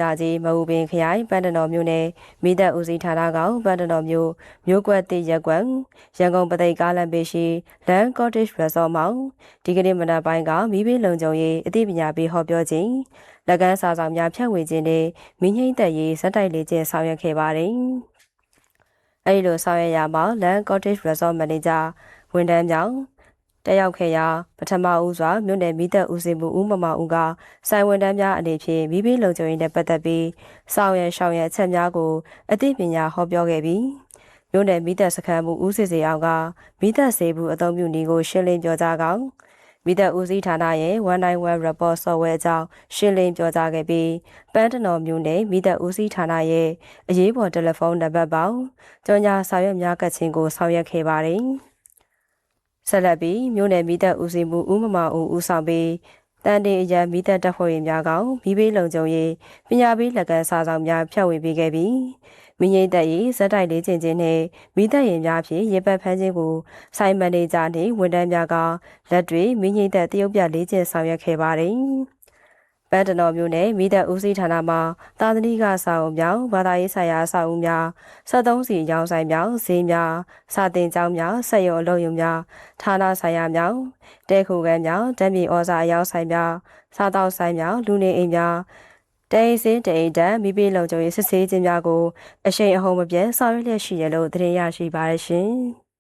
ဒါကြီးမအူပင်ခရိုင်ပန်းတနော်မြို့နယ်မိသက်ဦးစီးဌာနကောင်ပန်းတနော်မြို့မြို့ကွက်တိရက်ကွန်ရန်ကုန်ပသိမ်ကားလမ်းပေရှိလန်ကော့တေ့ချ်ရက်ဆော့မောင်ဒီကနေ့မနက်ပိုင်းကမိဘလုံခြုံရေးအသိပညာပေးဟောပြောခြင်းလက်ကမ်းစာဆောင်များဖြန့်ဝေခြင်းနဲ့မိငိမ့်သက်ရေးဇက်တိုက်လေ့ကျင့်ဆောင်ရွက်ခဲ့ပါတယ်။အဲဒီလိုဆောင်ရွက်ရမှာလန်ကော့တေ့ချ်ရက်ဆော့မန်နေဂျာဝန်ထမ်းများ တက်ရောက်ခဲ့ရာပထမဦးစွာမြို့နယ်မိသက်ဦးစီးမှုဦးမမဦးကစိုင်ဝန်တန်းများအနေဖြင့်မိဘလုံခြုံရေးနဲ့ပတ်သက်ပြီးဆောင်ရန်ရှောင်ရန်အချက်များကိုအသိပညာဟောပြောခဲ့ပြီးမြို့နယ်မိသက်စခန်းမှုဦးစီစီအောင်ကမိသက်စေဘူးအသုံးပြုနည်းကိုရှင်းလင်းပြောကြားကောင်မိသက်ဦးစီးဌာနရဲ့191 report software အကြောင်းရှင်းလင်းပြောကြားခဲ့ပြီးပန်းတနော်မြို့နယ်မိသက်ဦးစီးဌာနရဲ့အရေးပေါ်တယ်လီဖုန်းနံပါတ်ပေါင်းကြော်ညာစာရွက်များကတ်ခြင်းကိုဆောင်ရွက်ခဲ့ပါတယ်။ ဆက်လက်ပြီးမြို့နယ်မိသက်ဦးစီးမှုဦးမမဦးဦးဆောင်ပြီးတန်တေအရန်မိသက်တပ်ဖွဲ့ဝင်များကောင်မိဘေးလုံခြုံရေးပညာပေးလက်ကမ်းစာဆောင်များဖြန့်ဝေပေးခဲ့ပြီးမိငိမ့်သက်ရေးဇက်တိုက်လေးချင်းချင်းနဲ့မိသက်ရင်များဖြင့်ရေပတ်ဖမ်းခြင်းကိုစိုင်းမန်နေဂျာနှင့်ဝန်ထမ်းများကလက်တွေမိငိမ့်သက်တရုတ်ပြလေးချင်းဆောင်ရွက်ခဲ့ပါတယ်။ ပန်းတနော်မျိုးနဲ့မိသက်ဦးစီးဌာနမှသာသနိကစာအုပ်များဘာသာရေးဆိုင်ရာစာအုပ်များ73စီရောင်းဆိုင်များဈေးများစာတင်ကျောင်းများဆက်ရုံအလုပ်ရုံများဌာနဆိုင်ရာများတဲခုကန်းများတံမြေဩဇာအရောက်ဆိုင်များစားတောက်ဆိုင်များလူနေအိမ်များတဲစင်းတဲတန်မိပိလုံခြုံရေးစစ်ဆေးခြင်းများကိုအရှိန်အဟုန်မပြတ်ဆောင်ရွက်လျက်ရှိရလို့သတင်းရရှိပါရရှင်။